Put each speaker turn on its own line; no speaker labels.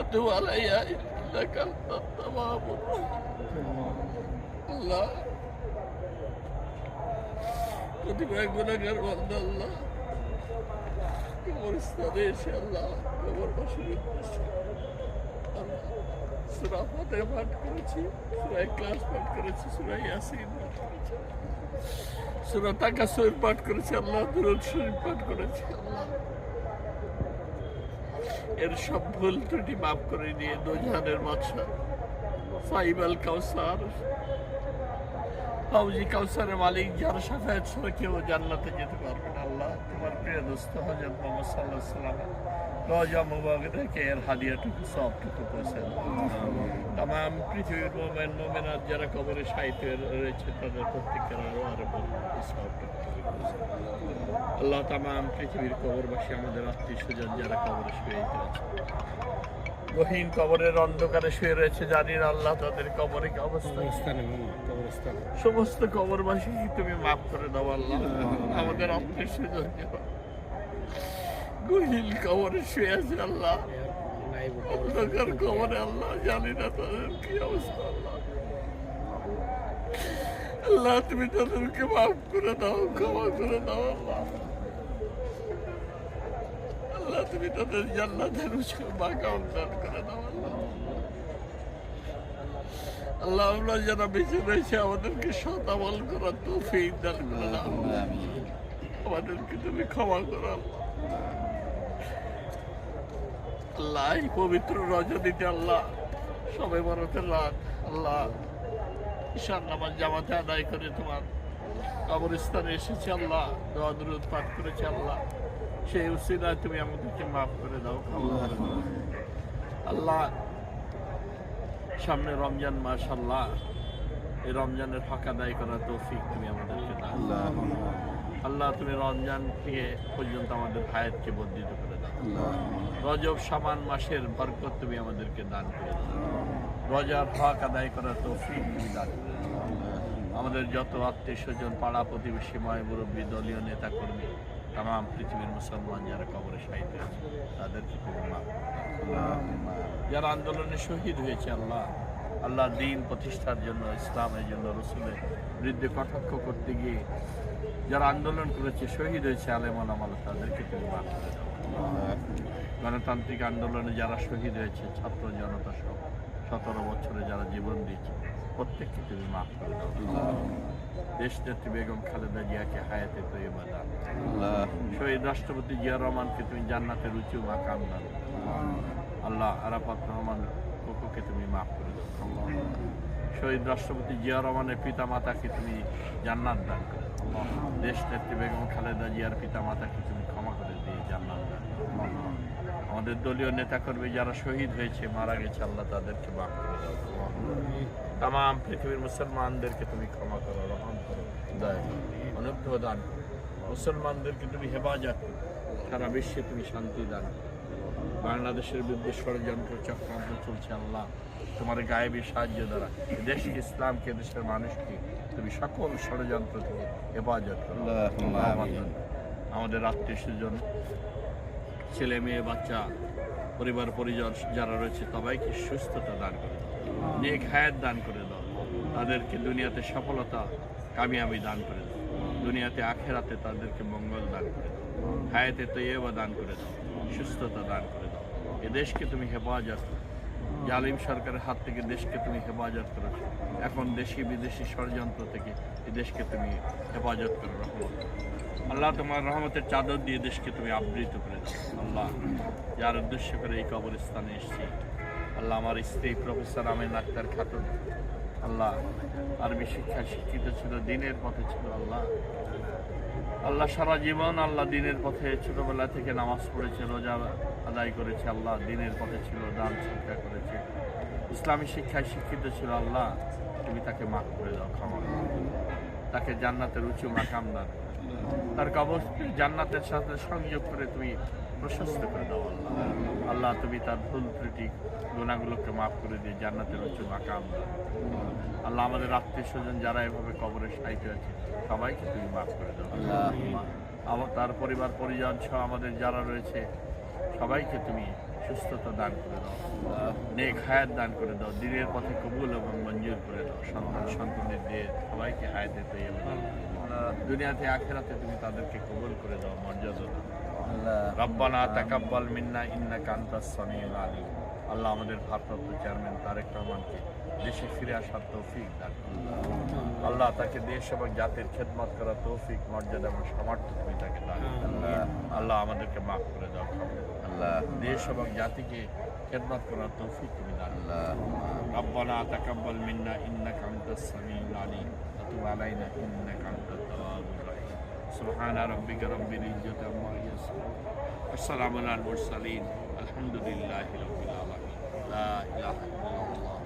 أتوب علي إنك أنت التواب الرحيم আল্লাহ প্রতিভা গুণাগার বন্ধ আল্লাহ কবরস্থানে এসে আল্লাহ কবর বসে সুরা ফাতে পাঠ করেছি সুরাই ক্লাস পাঠ করেছি সুরাই ইয়াসিন পাঠ করেছি সুরা তাকাসুর পাঠ করেছি আল্লাহ দুরুদ শরীফ পাঠ করেছি আল্লাহ এর সব ভুল ত্রুটি মাফ করে নিয়ে দুজনের বছর সাইবাল কাউসার। হাউজি কাউসারের মালিক যার সাফায়াত ছাড়া কেউ জানলাতে যেতে পারবে প্রিয় দোস্ত, হজরত মোহাম্মদ সাল্লাহ সাল্লাম রজা মুবারক থেকে এর হাদিয়াটুকু সবটুকু পৌঁছে তাম পৃথিবীর মোমেন মোমেনার যারা কবরে সাহিত্য রয়েছে, তাদের প্রত্যেকের আরও আরও সবটুকু। আল্লাহ তাম পৃথিবীর কবরবাসী আমাদের আত্মীয় স্বজন যারা কবরে শুয়ে আছে গহীন কবরের অন্ধকারে শুয়ে রয়েছে জানি না আল্লাহ তাদের কবরে কি অবস্থা? সমস্ত কবরবাসী তুমি মাফ করে দাও আল্লাহ। আমাদের আত্মীয় স্বজন গহীন কবরে শুয়ে আছে আল্লাহ। অন্ধকার কবরে আল্লাহ জানি না তাদের কি অবস্থা আল্লাহ। আল্লাহ তুমি তাদেরকে মাফ করে দাও ক্ষমা করে দাও আল্লাহ। আল্লাহ তুমি তাদের জান্নাতের উৎসব করে দাও আল্লাহ। যারা বেঁচে রয়েছে, আমাদেরকে সৎ আমল করার তৌফিক দান করে আমাদেরকে তুমি ক্ষমা আল্লাহ। এই পবিত্র আল্লাহ, সবে বরতের রাত, আল্লাহ, ঈশান নামাজ জামাতে আদায় করে তোমার কবরস্থানে এসেছে আল্লাহ, দোয়া দুরুদ পাঠ করেছে আল্লাহ। সেই উসিলায় তুমি আমাদেরকে মাফ করে দাও। আল্লাহ সামনে রমজান মাস আল্লাহ এই রমজানের হক আদায় করার তৌফিক তুমি আমাদেরকে দাও। আল্লাহ তুমি রমজান থেকে পর্যন্ত আমাদের হায়াতকে বর্ধিত করে দাও। রজব সামান মাসের বরকত তুমি আমাদেরকে দান করে দাও। রজার হক আদায় করার তৌফিক তুমি দান করে দাও। আমাদের যত আত্মীয় স্বজন পাড়া প্রতিবেশী মায় মুরব্বী দলীয় নেতা কর্মী তাম পৃথিবীর মুসলমান যারা কবরে সাহিত্য আছে তাদেরকে তুমি। যারা আন্দোলনে শহীদ হয়েছে, আল্লাহ আল্লাহ দিন প্রতিষ্ঠার জন্য, ইসলামের জন্য, রসুলের বিরুদ্ধে কটাক্ষ করতে গিয়ে যারা আন্দোলন করেছে, শহীদ হয়েছে আলেমন আমল তাদেরকে তুমি মাফ করে গণতান্ত্রিক আন্দোলনে যারা শহীদ হয়েছে, ছাত্র জনতা সহ সতেরো বছরে যারা জীবন দিয়েছে, প্রত্যেককে তুমি মাফ করে দাও দেশ নেত্রী বেগম খালেদা জিয়াকে হায়াতে তৈবা দান শহীদ রাষ্ট্রপতি জিয়া রহমানকে তুমি জান্নাতের উঁচু মাকাম দান আল্লাহ আরাফাত রহমান কোকোকে তুমি মাফ করে দাও শহীদ রাষ্ট্রপতি জিয়া রহমানের পিতা মাতাকে তুমি জান্নাত দান করে দাও। দেশ নেত্রী বেগম খালেদা জিয়ার পিতা মাতাকে তুমি ক্ষমা করে দিয়ে জান্নাত দান। আমাদের দলীয় নেতাকর্মী যারা শহীদ হয়েছে মারা গেছে আল্লাহ তাদেরকে মাফ করে দাও। তাম পৃথিবীর মুসলমানদেরকে তুমি ক্ষমা করো রহম করো অনুগ্রহ দান মুসলমানদেরকে তুমি হেফাজত সারা বিশ্বে তুমি শান্তি দান বাংলাদেশের বিরুদ্ধে ষড়যন্ত্র চক্রান্ত চলছে আল্লাহ তোমার গায়েবী সাহায্য দ্বারা। দেশকে ইসলামকে দেশের মানুষকে তুমি সকল ষড়যন্ত্র থেকে হেফাজত করো। আমাদের- আমাদের আত্মীয় স্বজন ছেলে, মেয়ে, বাচ্চা, পরিবার, পরিজন যারা রয়েছে, সবাইকে সুস্থতা দান করে দাও। নেক হায়াত দান করে দাও। তাদেরকে দুনিয়াতে সফলতা, কামিয়াবি দান করে দাও। দুনিয়াতে আখেরাতে তাদেরকে মঙ্গল দান করে দাও। হায়াতে তৈবা দান করে দাও। সুস্থতা দান করে দাও। এদেশকে দেশকে তুমি হেফাজত জালিম সরকারের হাত থেকে দেশকে তুমি হেফাজত করেছ। এখন দেশি বিদেশি ষড়যন্ত্র থেকে এ দেশকে তুমি হেফাজত করো, রহমত। আল্লাহ তোমার রহমতের চাদর দিয়ে দেশকে তুমি আবৃত করে দাও। আল্লাহ, যার উদ্দেশ্য করে এই কবরস্থানে এসেছি। আল্লাহ, আমার স্ত্রী প্রফেসর আমিন আক্তার খাতুন। আল্লাহ, আরবি শিক্ষায় শিক্ষিত ছিল, দিনের পথে ছিল, আল্লাহ। আল্লাহ সারা জীবন আল্লাহ দিনের পথে ছোটবেলা থেকে নামাজ পড়েছে, রোজা আদায় করেছে, আল্লাহ দিনের পথে ছিল, দান শিক্ষা করেছে। ইসলামী শিক্ষায় শিক্ষিত ছিল আল্লাহ, তুমি তাকে মাফ করে দাও, ক্ষমা তাকে জান্নাতের উঁচু মাকাম দান তার কবর জান্নাতের সাথে সংযোগ করে তুমি প্রশস্ত করে দাও আল্লাহ। আল্লাহ তুমি তার ভুল ত্রুটি গুণাগুলোকে মাফ করে দিয়ে জান্নাতের উঁচু মাকাম আল্লাহ আমাদের আত্মীয় স্বজন যারা এভাবে কবরে সাহিত্য আছে সবাইকে তুমি মাফ করে দাও। আমার তার পরিবার পরিজন সহ আমাদের যারা রয়েছে সবাইকে তুমি সুস্থতা দান করে দাও। নেক হায়াত দান করে দাও। দিনের পথে কবুল এবং মঞ্জুর করে দাও। সন্তান সন্তানের দিয়ে সবাইকে হায়াতে তৈরি দাও। দুনিয়াতে আখেরাতে তুমি তাদেরকে কবুল করে দাও মর্যাদা দাও। রব্বানা তাকাব্বাল মিন্না ইন্না কান্তাস সামিউল আলিম। আল্লাহ আমাদের ভারপ্রাপ্ত চেয়ারম্যান তারেক রহমানকে দেশে ফিরে আসার তৌফিক দান আল্লাহ। তাকে দেশ এবং জাতির খেদমত করার তৌফিক মর্যাদা এবং সামর্থ্য তুমি তাকে দান আল্লাহ। আমাদেরকে মাফ করে দাও আল্লাহ। দেশ এবং জাতিকে খেদমত করার তৌফিক তুমি দান আল্লাহ। রব্বানা তাকাব্বাল মিন্না ইন্না কান্তাস সামিউল আলিম। وتب علينا انك انت التواب الرحيم سبحان ربك رب العزه عما يصفون والسلام على المرسلين الحمد لله رب العالمين لا اله الا الله